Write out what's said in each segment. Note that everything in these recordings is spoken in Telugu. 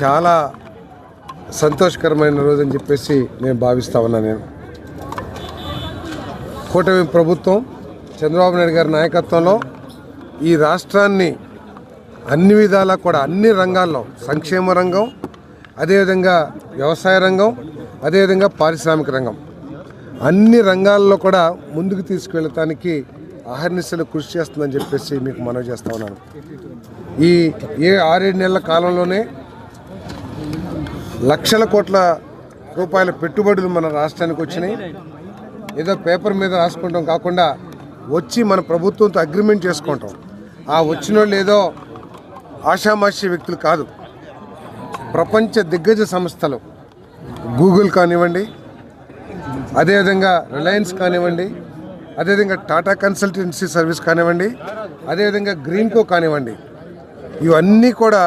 చాలా సంతోషకరమైన రోజు అని చెప్పేసి నేను భావిస్తా ఉన్నా నేను. కూటమి ప్రభుత్వం చంద్రబాబు నాయుడు గారి నాయకత్వంలో ఈ రాష్ట్రాన్ని అన్ని విధాలా కూడా అన్ని రంగాల్లో సంక్షేమ రంగం అదేవిధంగా వ్యవసాయ రంగం అదేవిధంగా పారిశ్రామిక రంగం. అన్ని రంగాల్లో కూడా ముందుకు తీసుకువెళ్ళటానికి అహర్నిశలు కృషి చేస్తుందని చెప్పేసి మీకు మనవి చేస్తా ఉన్నాను. ఈ ఏ ఆరేడు నెలల కాలంలోనే లక్షల కోట్ల రూపాయల పెట్టుబడులు మన రాష్ట్రానికి వచ్చినాయి. ఏదో పేపర్ మీద రాసుకుంటాం కాకుండా వచ్చి మన ప్రభుత్వంతో అగ్రిమెంట్ చేసుకుంటాం. ఆ వచ్చిన వాళ్ళు ఏదో ఆషామాషి వ్యక్తులు కాదు. ప్రపంచ దిగ్గజ సంస్థలు. గూగుల్ కానివ్వండి అదేవిధంగా రిలయన్స్ కానివ్వండి అదేవిధంగా టాటా కన్సల్టెన్సీ సర్వీస్ కానివ్వండి అదేవిధంగా గ్రీన్కో కానివ్వండి. ఇవన్నీ కూడా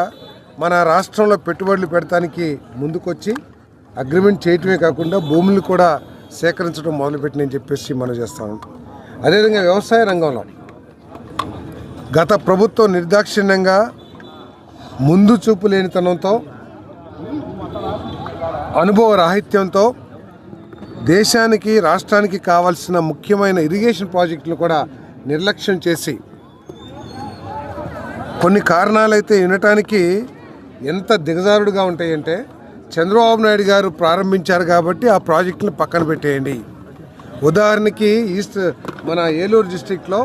మన రాష్ట్రంలో పెట్టుబడులు పెడతానికి ముందుకొచ్చి అగ్రిమెంట్ చేయటమే కాకుండా భూములు కూడా సేకరించడం మొదలుపెట్టినని చెప్పేసి మనం చేస్తాం అదేవిధంగా వ్యవసాయ రంగంలో గత ప్రభుత్వం నిర్దాక్షిణ్యంగా ముందు చూపు లేనితనంతో అనుభవ రాహిత్యంతో దేశానికి రాష్ట్రానికి కావాల్సిన ముఖ్యమైన ఇరిగేషన్ ప్రాజెక్టులు కూడా నిర్లక్ష్యం చేసి కొన్ని కారణాలైతే వినటానికి ఎంత దిగజారుడుగా ఉంటాయంటే చంద్రబాబు నాయుడు గారు ప్రారంభించారు కాబట్టి ఆ ప్రాజెక్టును పక్కన పెట్టేయండి. ఉదాహరణకి ఈస్ట్ మన ఏలూరు డిస్టిక్లో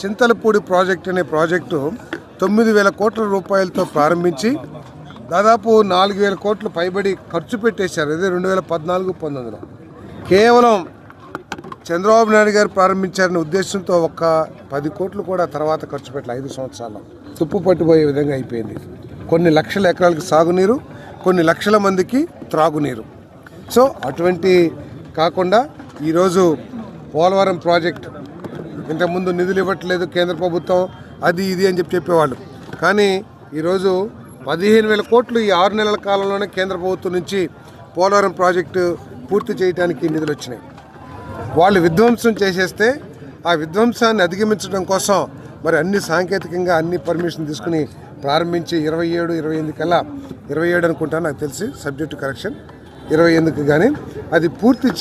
చింతలపూడి ప్రాజెక్ట్ అనే ప్రాజెక్టు తొమ్మిది వేల కోట్ల రూపాయలతో ప్రారంభించి దాదాపు నాలుగు వేల కోట్లు పైబడి ఖర్చు పెట్టేశారు. అదే రెండు వేల పద్నాలుగు పంతొమ్మిదిలో. కేవలం చంద్రబాబు నాయుడు గారు ప్రారంభించారనే ఉద్దేశంతో ఒక్క పది కోట్లు కూడా తర్వాత ఖర్చు పెట్టాలి ఐదు సంవత్సరాల్లో. తుప్పు పట్టిపోయే విధంగా అయిపోయింది. కొన్ని లక్షల ఎకరాలకు సాగునీరు కొన్ని లక్షల మందికి త్రాగునీరు. సో అటువంటి కాకుండా ఈరోజు పోలవరం ప్రాజెక్ట్ ఇంతకుముందు నిధులు ఇవ్వట్లేదు కేంద్ర ప్రభుత్వం అది ఇది అని చెప్పి చెప్పేవాళ్ళు. కానీ ఈరోజు పదిహేను వేల కోట్లు ఈ ఆరు నెలల కాలంలోనే కేంద్ర ప్రభుత్వం నుంచి పోలవరం ప్రాజెక్టు పూర్తి చేయడానికి నిధులు వచ్చినాయి. వాళ్ళు విధ్వంసం చేసేస్తే ఆ విధ్వంసాన్ని అధిగమించడం కోసం మరి అన్ని సాంకేతికంగా అన్ని పర్మిషన్ తీసుకుని ప్రారంభించి ఇరవై ఏడు ఇరవై ఎనిమిది కల్లా ఇరవై ఏడు అనుకుంటాను నాకు తెలిసి సబ్జెక్టు కరెక్షన్ ఇరవై ఎనిమిదికి కానీ అది పూర్తి